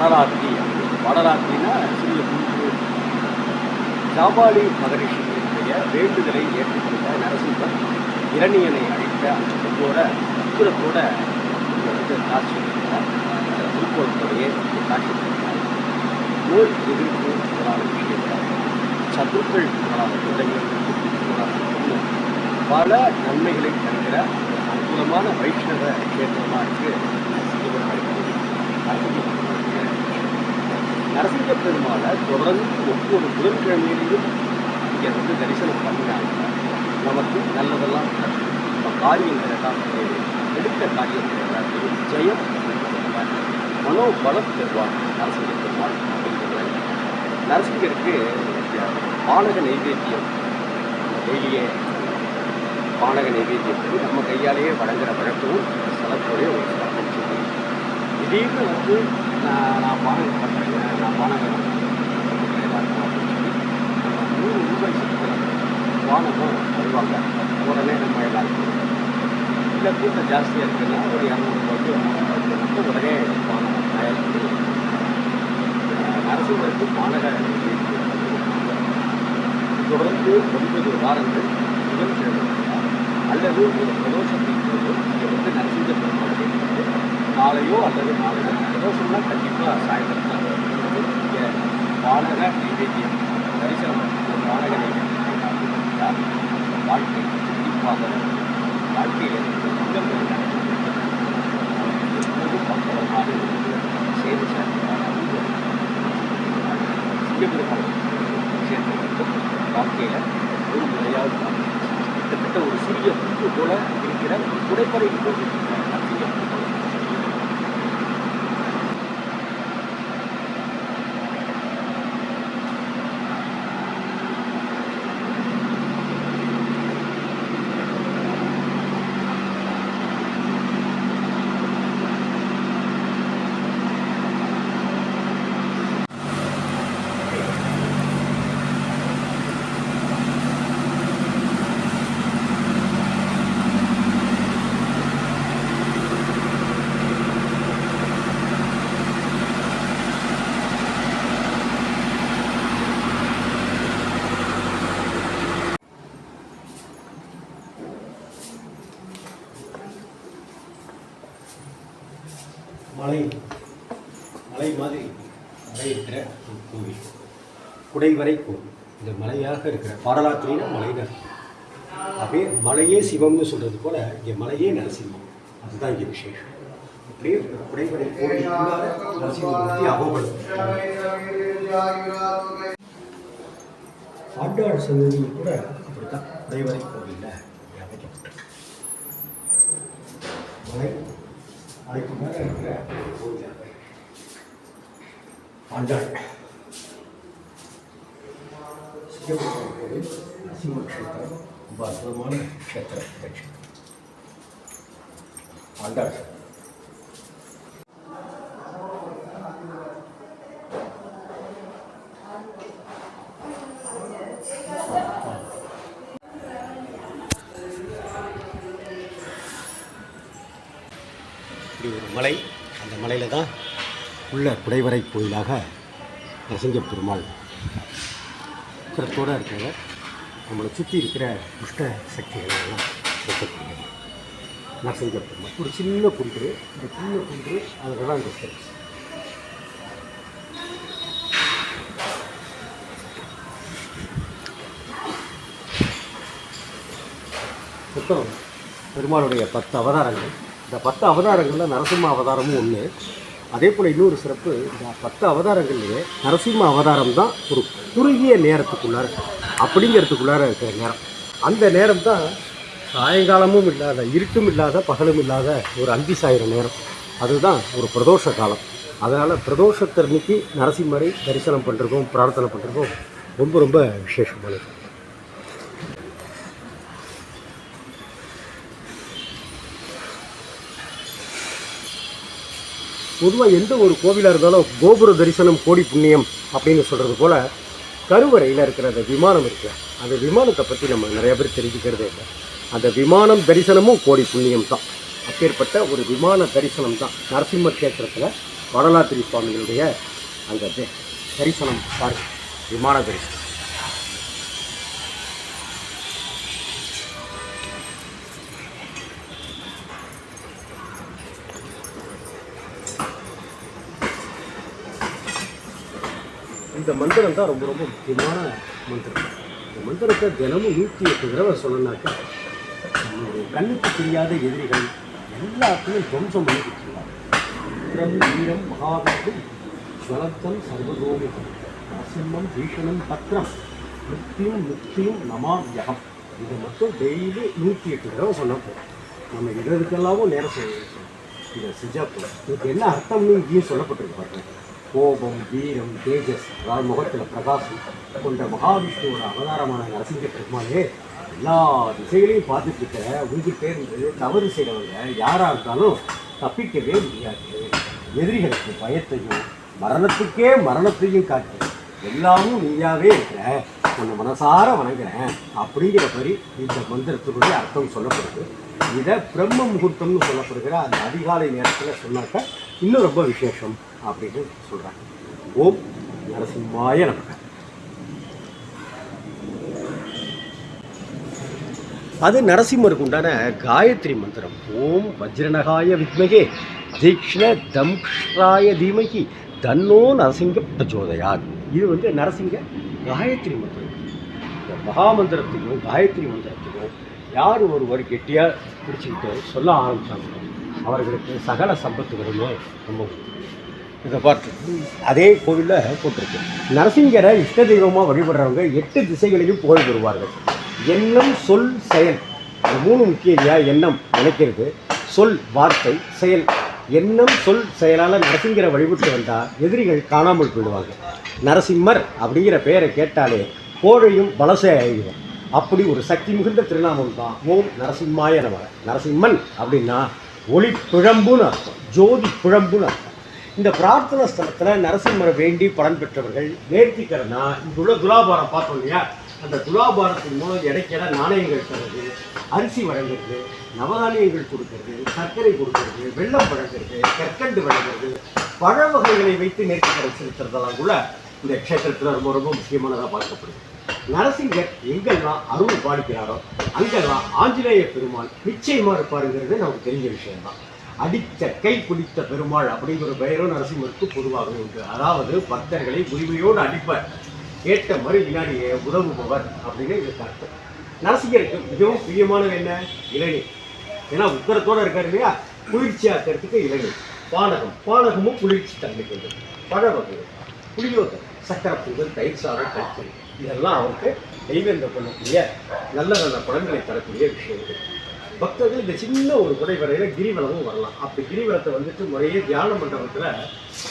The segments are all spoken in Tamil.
வடராத்திரி. வடராத்திரினா சிறிய குன்று. ஜாபாலி மகரிஷியினுடைய வேண்டுதலை ஏற்றுக்கொண்ட நரசிம்மன் இரணியனை அழைத்த அந்த பெண்ணோட உக்கிரத்தோட வந்து காட்சி அளிக்கிறார். அந்த திருக்கோலத்தோடைய காட்சி நோய் எதிர்ப்பு முதலான விஷயங்கள் சத்துக்கள் முதலான தொல்லைகளுக்கு பல நன்மைகளை தருகிற அற்புதமான வைஷ்ணவ கஷேத்திரமாக இருக்குது சிவபெருமாள் நரசிங்க பெருமாளை தொடர்ந்து ஒவ்வொரு புதன்கிழமையிலையும் இங்கே வந்து தரிசனம் பண்ணினாங்க. நமக்கு நல்லதெல்லாம் நம்ம காரியங்கள் எல்லாம் எடுத்த காரியங்கள் எல்லாத்தையும் ஜெயம் மனோபலம் பெறுவார் நரசிங்க பெருமாள் அப்படிங்கிறது. நரசிங்கருக்கு பானக நைவேத்தியம். டெய்லியே பானக நைவேத்தியத்துக்கு நம்ம கையாலேயே வழங்குற வழக்கமும் சிலப்போடைய ஒரு சிறப்பு திடீர்னு வந்து நான் நான் பானகம் நான் பானகம் நூறு ரூபாய் செலுத்தலாம் வருவாங்க உடனே நம்ம எல்லாருக்கும் இல்லை கூட்டம் ஜாஸ்தியாக இருக்குன்னா ஒரு இரநூறுபாய்க்கு முந்நூறுபாய்க்கு உடனே பானகம் தயார் பண்ணி பானக வந்து கொடுப்பாங்க. தொடர்ந்து ஒன்பது வாரங்கள் புதன்கிழமை அல்லது ஒரு பிரதோஷத்தின் போது இங்கே வந்து நரசிங்க பெருமாள் காலையோ அல்லது நாளையோ பிரதோஷம்னா கண்டிப்பாக சாயந்தரம் இங்கே பானக நைவேத்தியம் தரிசனம் பண்ணி நைவேத்தியம் வாழ்க்கை கண்டிப்பாக வாழ்க்கையில் சுத்தம் எப்போதும் பக்கமாக சேவை சேர்க்கிறார் சிங்கப்பெருமாள் சேர்ந்து வாழ்க்கையில் ஒரு முறையாவது கிட்டத்தட்ட ஒரு சிறிய புற்று போல இருக்கிற ஒரு குடைப்படை போது நரசிங்க பெருமாள். மலை மலை மாதிரி மலை இருக்கிற ஒரு கோவில் குடைவரை கோவில் இந்த மலையாக இருக்கிற பாடலாத்திரினா மலைன்னு அப்படியே மலையே சிவம்னு சொல்கிறது போல் இங்கே மலையே நரசிம்மம் அதுதான் இங்கே விசேஷம். அப்படியே குடைவரை கோவில் நரசிம்மூர்த்தி அவப்படும் ஆண்டாள் சன்னதி கூட அப்படித்தான் குடைவரை கோவிலில் அமைக்கப்பட்டிருக்கு மலை அதுக்கு மேலே இருக்கிற கோவில் ஆண்டாள் முக்கியமான கோவில் நரசிம்ம ரொம்ப அற்புதமான க்ஷேத்திரம் இந்த க்ஷேத்திரம் ஆண்டாள் இப்படி ஒரு மலை அந்த மலையில் தான் உள்ள குடைவரை கோயிலாக நரசிங்க பெருமாள் உக்கரத்தோடு இருக்காங்க. நம்மளை சுற்றி இருக்கிற துஷ்ட சக்திகளெல்லாம் எல்லாம் சேர்க்கக்கூடியது நரசிங்க பெருமாள் ஒரு சின்ன குன்று. இந்த சின்ன குன்று அதில் தான் இந்த மொத்தம் பெருமாளுடைய பத்து அவதாரங்கள். இந்த பத்து அவதாரங்களில் நரசிம்ம அவதாரமும் ஒன்று அதே போல் இன்னொரு சிறப்பு இந்த பத்து அவதாரங்கள்லேயே நரசிம்ம அவதாரம் தான் ஒரு குறுகிய நேரத்துக்குள்ளார அப்படிங்கிறதுக்குள்ளார இருக்கிற நேரம். அந்த நேரம் தான் சாயங்காலமும் இல்லாத இருட்டும் இல்லாத பகலும் இல்லாத ஒரு அந்தி சாயிர நேரம். அதுதான் ஒரு பிரதோஷ காலம். அதனால் பிரதோஷத்தன்னைக்கு நரசிம்மரை தரிசனம் பண்ணுறதும் பிரார்த்தனை பண்ணுறதும் ரொம்ப ரொம்ப விசேஷமானது. பொதுவாக எந்த ஒரு கோவிலாக இருந்தாலும் கோபுர தரிசனம் கோடி புண்ணியம் அப்படின்னு சொல்கிறது போல் கருவறையில் இருக்கிற அந்த விமானம் இருக்குது அந்த விமானத்தை பற்றி நம்ம நிறைய பேர் தெரிஞ்சுக்கிறதே இல்லை. அந்த விமானம் தரிசனமும் கோடி புண்ணியம் தான். அப்பேற்பட்ட ஒரு விமான தரிசனம் தான் நரசிம்ம கேத்திரத்தில் வடலாத்திரி சுவாமிகளுடைய அந்த தரிசனம் பாருங்கள் விமான தரிசனம். இந்த மந்திரம் தான் ரொம்ப ரொம்ப முக்கியமான மந்திரம். இந்த மந்திரத்தை தினமும் நூற்றி எட்டு தடவை சொல்லணும்னாக்கா நம்மளுடைய கண்ணுக்கு தெரியாத எதிரிகள் எல்லாத்தையும் துவம்சம் பண்ணி கொடுத்துருவாங்க. வீரம் வீரம் மகாவிஷ்ணு ஜலத்தம் சர்வதோமிகம் நரசிம்மம் பீஷணம் பத்திரம் முக்தியும் மிருத்தியும் நமாவியகம் இது மட்டும் டெய்லி நூற்றி எட்டு தடவை சொன்னால் போதும். நம்ம இதற்கெல்லாமும் நேரம் செய்ய இதை செஞ்சா போதும். இதுக்கு என்ன அர்த்தம்னு இங்கேயும் சொல்லப்பட்டிருக்கு பாருங்க. கோபம் வீரம் தேஜஸ் அதாவது முகத்தில் பிரகாசம் கொண்ட மகாவிஷ்ணுவோட அவதாரமான நரசிங்க பெருமானே எல்லா திசைகளையும் பார்த்துட்டு இருக்கிற உங்ககிட்ட இருந்து தவறு செய்கிறவங்க யாராக இருந்தாலும் தப்பிக்கவே முடியாது. எதிரிகளுக்கு பயத்தையும் மரணத்துக்கே மரணத்தையும் காட்டு. எல்லாமும் நீயாவே இருக்கிற உன்னை மனசார வணங்குறேன் அப்படிங்கிற மாதிரி இந்த மந்திரத்தினுடைய அர்த்தம் சொல்லப்படுது. இதை பிரம்ம முகூர்த்தம்னு சொல்லப்படுகிற அந்த அதிகாலை நேரத்தில் சொன்னாக்க இன்னும் ரொம்ப விசேஷம். அப்படின்னு சொல்கிறாங்க ஓம் நரசிம்மாய நமக. அது நரசிம்மருக்கு உண்டான காயத்ரி மந்திரம். ஓம் வஜ்ரநகாய வித்மகே தீக்ஷ்ண தம்ஷ்ராய தீமகி தன்னோ நரசிங்க பிரச்சோதயாத். இது வந்து நரசிங்க காயத்ரி மந்திரம். இந்த மகாமந்திரத்தையும் காயத்ரி மந்திரத்தையும் யார் ஒருவர் கெட்டியாக பிடிச்சிக்கிட்டு சொல்ல ஆரம்பித்தாங்களோ அவர்களுக்கு சகல சம்பத்து வருமே ரொம்ப இதை பார்த்து. அதே கோவிலில் போட்டிருக்கு. நரசிங்கரை இஷ்ட தெய்வமாக வழிபடுறவங்க எட்டு திசைகளிலும் புகழ் பெறுவார்கள். எண்ணம் சொல் செயல். இந்த மூணு முக்கிய இல்லையா எண்ணம் நினைக்கிறது. சொல் வார்த்தை செயல். எண்ணம் சொல் செயலால் நரசிங்கரை வழிபட்டு வந்தால் எதிரிகள் காணாமல் போயிடுவாங்க. நரசிம்மர் அப்படிங்கிற பெயரை கேட்டாலே கோழையும் வலசே ஆகிடும் அப்படி ஒரு சக்தி மிகுந்த திருநாமம் தான் ஓம் நரசிம்மாய நமக நரசிம்மன் அப்படின்னா ஒளி பிழம்புன்னு அர்த்தம். ஜோதி பிழம்புன்னு அர்த்தம். இந்த பிரார்த்தனை ஸ்தலத்தில் நரசிம்மரை வேண்டி பலன் பெற்றவர்கள் நேர்த்திக்கிறனா இங்குள்ள துலாபாரம் பார்த்தோம் இல்லையா? அந்த துலாபாரத்தின் மூலம் இடைக்கிற நாணயங்கள் தருது அரிசி வழங்குறது நவதானியங்கள் கொடுக்கறது சர்க்கரை கொடுக்கறது வெள்ளம் வழங்குறது கற்கண்டு வழங்குறது பழ வகைகளை வைத்து நேர்த்திக்கரை செலுத்துறதெல்லாம் கூட இந்த க்ஷேத்திரத்தில் ரொம்ப ரொம்ப முக்கியமானதாக பார்க்கப்படுது. நரசிங்கர் எங்கெல்லாம் அருள் பாடிக்கிறாரோ அங்கெல்லாம் ஆஞ்சநேய பெருமாள் நிச்சயமாக இருப்பாருங்கிறது நமக்கு தெரிஞ்ச விஷயம்தான். அடித்த கை பிடித்த பெருமாள் அப்படிங்கிற பெயரும் நரசிம்மருக்கு பொதுவாகவே உண்டு. அதாவது பக்தர்களை உரிமையோடு அடிப்பார். கேட்ட மறு வினாடியே உதவுபவர் அப்படின்னு இதுக்கு அர்த்தம் நரசிங்கருக்கு மிகவும் பிரியமானது என்ன? இளநீர். ஏன்னா உத்தரத்தோடு இருக்காரு இல்லையா? குளிர்ச்சி ஆக்கிறதுக்கு இளநீர். பானகம். பானகமும் குளிர்ச்சி தன்மை கொண்டது பழ வகைகள். புளியோதர். சக்கரை பொங்கல் தயிர் சாதம் கற்கரி இதெல்லாம் அவருக்கு தெய்வேந்திர பண்ணக்கூடிய நல்ல நல்ல பழங்களை தரக்கூடிய விஷயங்கள். பக்தர்கள் இந்த சின்ன ஒரு குடைவரையில் கிரிவலமும் வரலாம். அப்படி கிரிவலத்தை வந்துட்டு முறையே தியான மண்டபத்தில்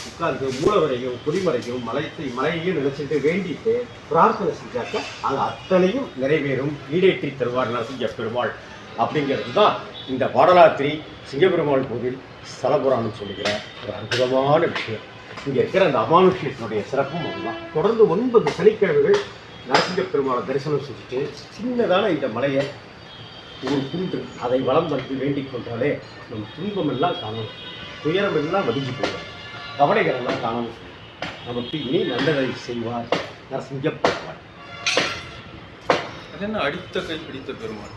உட்கார்ந்து மூலவரையும் குடிமறையும் மலைத்தை மலையையும் நினைச்சிட்டு வேண்டிட்டு பிரார்த்தனை செஞ்சாக்க அது அத்தனையும் நிறைவேறும். ஈடேற்றி தருவார் நரசிங்க பெருமாள். அப்படிங்கிறது தான் இந்த பாடலாத்திரி சிங்கப்பெருமாள் கோவில் ஸ்தலபுராணம் சொல்லுகிற ஒரு அற்புதமான விஷயம். இங்கே இருக்கிற அந்த அமானுஷ்யத்தினுடைய சிறப்பும் அதுதான். தொடர்ந்து ஒன்பது சனிக்கிழமைகள் நரசிங்க பெருமாளை தரிசனம் செஞ்சுட்டு சின்னதான இந்த மலையை ஒரு குன்று அதை வளம் வந்து வேண்டிக் கொண்டாலே நம் துன்பம் எல்லாம் காணணும் துயரம் எல்லாம் வடிஞ்சு போயிடும் கவலைகள் எல்லாம் காணணும் நமக்கு இனி நல்லதை செய்வார் நரசிங்க பெருமாள் என்ன அடித்த கை பிடித்த பெருமாள்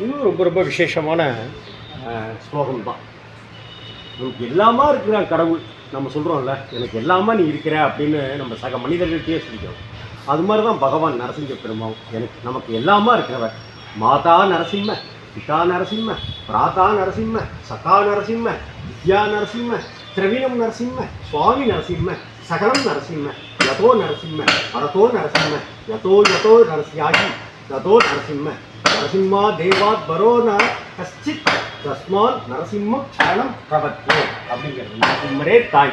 இன்னும் ரொம்ப ரொம்ப விசேஷமான ஸ்லோகம் தான் நமக்கு எல்லாமா இருக்கிறான் கடவுள். நம்ம சொல்கிறோம்ல எனக்கு எல்லாமா நீ இருக்கிற அப்படின்னு நம்ம சக மனிதர்கள்ட்டே சொல்லிக்கிறோம். அது மாதிரி தான் பகவான் நரசிங்க பெருமாள் எனக்கு நமக்கு எல்லாமா இருக்கிறவர். மாதா நரசிம்ம பிதா நரசிம்ம பிராத்தா நரசிம்ம சகா நரசிம்ம வித்யா நரசிம்ம திரவிணம் நரசிம்ம சுவாமி நரசிம்ம சகலம் நரசிம்ம யதோ நரசிம்ம பரதோ நரசிம்ம யதோ யதோ நரசியாகி ததோ நரசிம்ம. நரசிம்மா தேவாத் பரோ ந கஷ்டித் தஸ்மால் நரசிம்ம சரணம் பிரபத்தோ அப்படிங்கிறது நரசிம்மரே தாய்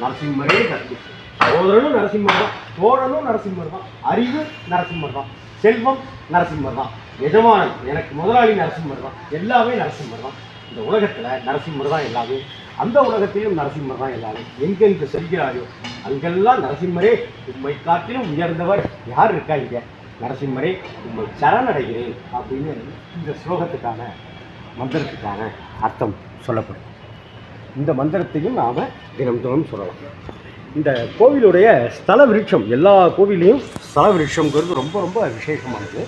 நரசிம்மரே தர்மி சகோதரனும் நரசிம்மர் தான் தோழனும் நரசிம்மர் தான் அறிவு நரசிம்மர் தான் செல்வம் நரசிம்மர் தான் எஜமானன் எனக்கு முதலாளி நரசிம்மர் தான் எல்லாமே நரசிம்மர் தான் இந்த உலகத்தில் நரசிம்மர் தான் எல்லாமே அந்த உலகத்திலும் நரசிம்மர் தான் எல்லாமே எங்கெங்கு செல்கிறாயோ அங்கெல்லாம் நரசிம்மரே உண்மை காட்டிலும் உயர்ந்தவர் யார் இருக்கா இங்கே? நரசிம்மரே உம்மை சரணடைகிறேன் அப்படின்னு இந்த ஸ்லோகத்துக்கான மந்திரத்துக்கான அர்த்தம் சொல்லப்படும். இந்த மந்திரத்தையும் நாம் தினம் தினம் சொல்லலாம். இந்த கோவிலுடைய ஸ்தல விருட்சம் எல்லா கோவிலையும் ஸ்தல விருட்சம்ங்கிறது ரொம்ப ரொம்ப விசேஷமானது.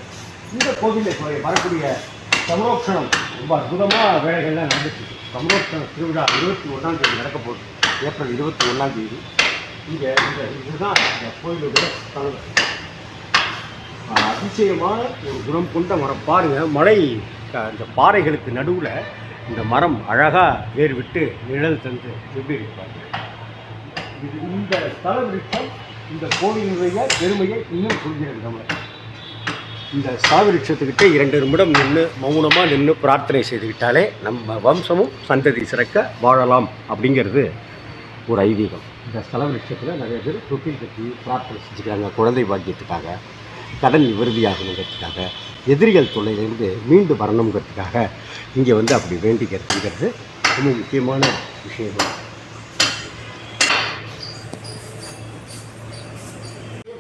இந்த கோவிலில் வரக்கூடிய சமரோக்ஷணம் ரொம்ப அற்புதமாக வேலைகள்லாம் நடந்துச்சு இருக்கு. திருவிழா இருபத்தி ஒன்றாம் தேதி நடக்க போகுது. ஏப்ரல் இருபத்தி ஒன்றாம் தேதி. இங்கே இந்த இதுதான் இந்த கோவிலுடைய ஸ்தலம் அதிசயமாக அதிசயமான ஒரு குணம் கொண்ட மரம். பாருங்க மலை இந்த பாறைகளுக்கு நடுவில் இந்த மரம் அழகாக வேர் விட்டு நிழல் தந்து எப்படி இருப்பாங்க இது இந்த ஸ்தல விருட்சம் இந்த கோவிலுடைய பெருமையை இன்னும் சொல்கிறது நம்ம இந்த ஸ்தல இரண்டு நிமிடம் நின்று மௌனமாக நின்று பிரார்த்தனை செய்துவிட்டாலே நம்ம வம்சமும் சந்ததி சிறக்க வாழலாம் அப்படிங்கிறது ஒரு ஐதீகம். இந்த ஸ்தல விருட்சத்தில் நிறைய பேர் தொட்டில் கட்டி பிரார்த்தனை செஞ்சுக்கிறாங்க குழந்தை பாக்கியத்துக்காக. கடன் விருதியாகணுங்கிறதுக்காக எதிரிகள் தொல்லையிலிருந்து மீண்டு வரணுங்கிறதுக்காக இங்கே வந்து அப்படி வேண்டிக்கிறதுங்கிறது ரொம்ப முக்கியமான விஷயம்.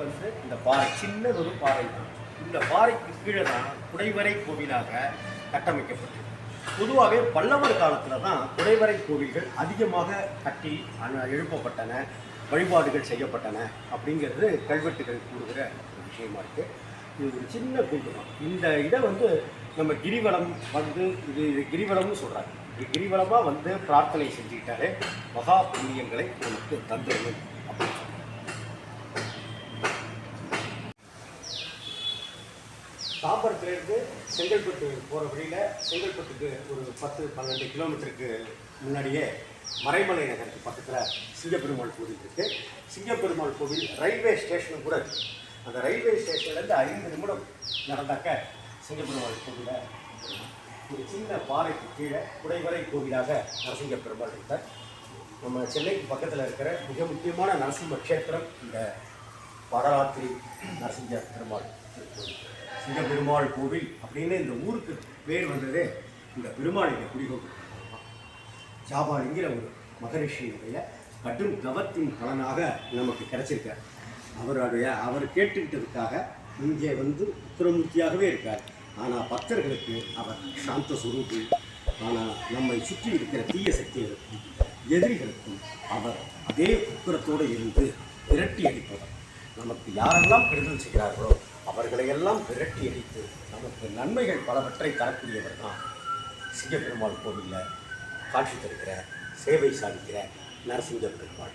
வந்து இந்த பாறை சின்னதொரு பாறை. தான் இந்த பாறைக்கு கீழே தான் குடைவரை கோவிலாக கட்டமைக்கப்பட்டது. பொதுவாகவே பல்லவர் காலத்தில் தான் குடைவரை கோவில்கள் அதிகமாக கட்டி எழுப்பப்பட்டன வழிபாடுகள் செய்யப்பட்டன அப்படிங்கிறது கல்வெட்டுகள் கூறுகிற விஷயமா இருக்குது இது ஒரு சின்ன குண்டு தான் இந்த இடம் வந்து நம்ம கிரிவலம் வந்து இது இது கிரிவலம்னு சொல்கிறாங்க இது கிரிவலமாக வந்து பிரார்த்தனை செஞ்சுக்கிட்டாலே மகா புண்ணியங்களை நமக்கு தந்துடும் அப்படின்னு தாம்பரத்துலேருந்து செங்கல்பட்டு போகிற வழியில் செங்கல்பட்டுக்கு ஒரு பத்து பன்னெண்டு கிலோமீட்டருக்கு முன்னாடியே மறைமலை நகருக்கு பக்கத்தில் சிங்கப்பெருமாள் கோவில் இருக்குது சிங்கப்பெருமாள் கோவில் ரயில்வே ஸ்டேஷனும் கூட இருக்குது அந்த ரயில்வே ஸ்டேஷன்லேருந்து ஐந்து நிமிடம் நடந்தாக்க சிங்கப்பெருமாள் கோவிலை ஒரு சின்ன பாறைக்கு கீழே குடைவரை கோவிலாக நரசிங்க பெருமாள் இருக்கார். நம்ம சென்னைக்கு பக்கத்தில் இருக்கிற மிக முக்கியமான நரசிம்ம க்ஷேத்திரம் இந்த வடராத்திரி நரசிங்க பெருமாள் திருக்கோவில் சிங்க பெருமாள் கோவில் அப்படின்னு இந்த ஊருக்கு பேர் வந்ததே இந்த பெருமாள் இங்கே குடிகொண்டு ஜாபாலிங்கிற ஒரு மகரிஷியினுடைய கடும் தவத்தின் பலனாக நமக்கு கிடைச்சிருக்கார். அவருடைய அவர் கேட்டுக்கிட்டதுக்காக இங்கே வந்து உத்தரமூர்த்தியாகவே இருக்கார். ஆனால் பக்தர்களுக்கு அவர் சாந்த சுரூபி. ஆனால் நம்மை சுற்றி இருக்கிற தீய சக்திகளுக்கும் எதிரிகளுக்கும் அவர் அதே உக்கரத்தோடு இருந்து விரட்டி அடிப்பவர். நமக்கு யாரெல்லாம் கெடுதல் செய்கிறார்களோ அவர்களையெல்லாம் விரட்டி அடித்து நமக்கு நன்மைகள் பலவற்றை தரக்கூடியவர் தான் சிங்கப்பெருமாள் கோவிலில் காட்சி தருகிற சேவை சாதிக்கிற நரசிங்க பெருமாள்